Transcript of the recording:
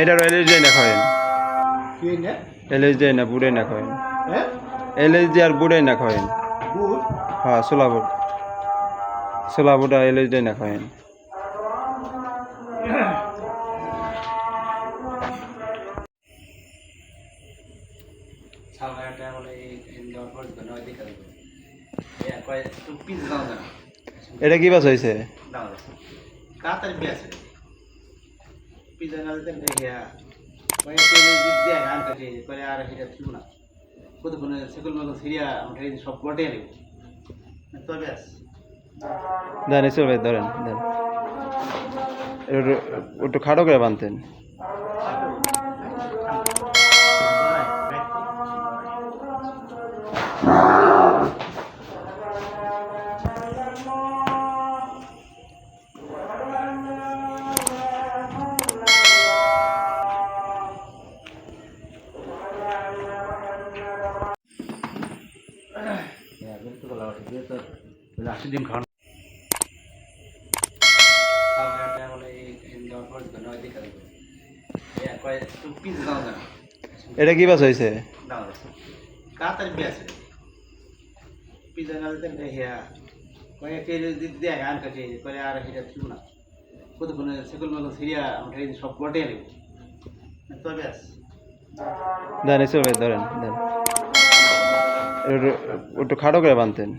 এটার এলএস দিয়ে না খাওয়েন কি না এলএস দিয়ে না বুড়ে না হ্যাঁ? এলএস দিয়ে আর বুড়ে না গুড় হ্যাঁ সোলা বুট। সোলা বুট আর এলএস দিয়ে না খাওয়েন সালগাটা বলে এই দেওয়ার পর ধন্য হয় দেখা দেবো। এ কয় একটু পিস দাও না। এটা কি বাস হয়েছে পিজা না দিতে দেখিয়া কয় তেলে দিক দিয়ে গান কাটে করে আর না। সেকুল মতো সিরিয়া সব বটে এসে ধরেন একটু খাটো করে বানতেন। পিস দাও না এটা কি বাস হয়েছে দাও কাতার বিয়াছে পিজা না দিতে দেখিয়া কয় তেলে দিক দিয়ে গান কাটে করে আর সেটা ছিল না কতক্ষণ সেকুল মতো সিরিয়া আমরা সব গটে নেব তবে আস দেন ধরেন। দেন একটু একটু খাটো করে বানতেন